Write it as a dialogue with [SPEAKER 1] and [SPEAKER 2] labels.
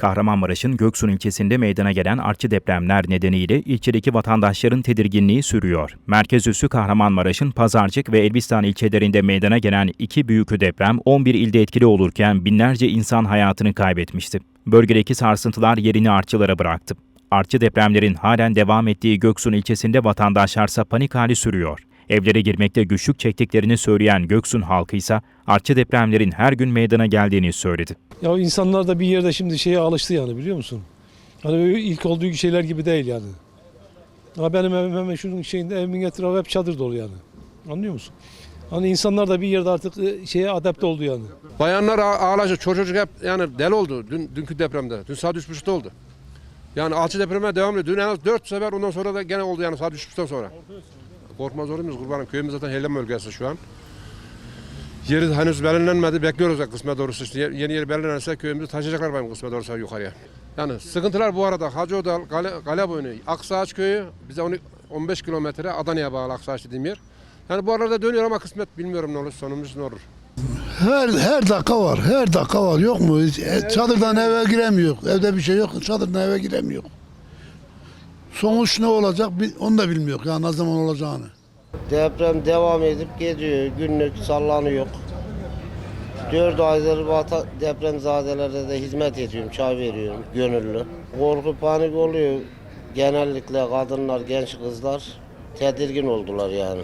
[SPEAKER 1] Kahramanmaraş'ın Göksun ilçesinde meydana gelen artçı depremler nedeniyle ilçedeki vatandaşların tedirginliği sürüyor. Merkez üssü Kahramanmaraş'ın Pazarcık ve Elbistan ilçelerinde meydana gelen iki büyük deprem 11 ilde etkili olurken binlerce insan hayatını kaybetmişti. Bölgedeki sarsıntılar yerini artçılara bıraktı. Artçı depremlerin halen devam ettiği Göksun ilçesinde vatandaşlarsa panik hali sürüyor. Evlere girmekte güçlük çektiklerini söyleyen Göksun halkı ise artçı depremlerin her gün meydana geldiğini söyledi.
[SPEAKER 2] Ya insanlar da bir yerde şimdi şeye alıştı yani biliyor musun? Hani ilk olduğu şeyler gibi değil yani. Ha benim evim hemen şunun şeyinde evimin etrafı hep çadır dolu yani. Anlıyor musun? Hani insanlar da bir yerde artık e, şeye adapte oldu yani.
[SPEAKER 3] Bayanlar ağ- ağlaşıyor, çocuk hep yani deli oldu dün, dünkü depremde. Dün saat üç buçukta oldu. Yani alçı depreme devam ediyor. Dün en az dört sefer ondan sonra da gene oldu yani saat üç buçuktan sonra. Korkmaz olur kurbanım? Köyümüz zaten heyelan bölgesi şu an. Yeri henüz belirlenmedi. Bekliyoruz kısmet doğrusu işte. Ye- Yeni yer belirlenirse köyümüzü taşıyacaklar benim kısmet doğrusu yukarıya. Yani sıkıntılar bu arada Hacı Odal, Gale, Galeboynu, Aksağaç köyü bize 12 15 kilometre Adana'ya bağlı Aksağaç dediğim yer. Yani bu aralarda dönüyor ama kısmet bilmiyorum ne olur sonumuz ne olur.
[SPEAKER 4] Her her dakika var. Her dakika var. Yok mu? E, Çadırdan eve giremiyor. Evde bir şey yok. Çadırdan eve giremiyor. Sonuç ne olacak onu da bilmiyor. Yani ne zaman olacağını.
[SPEAKER 5] Deprem devam edip gidiyor. Günlük sallanıyor. 4 aydır vata depremzadelerde de hizmet ediyorum. Çay veriyorum gönüllü. Korku panik oluyor. Genellikle kadınlar, genç kızlar tedirgin oldular yani.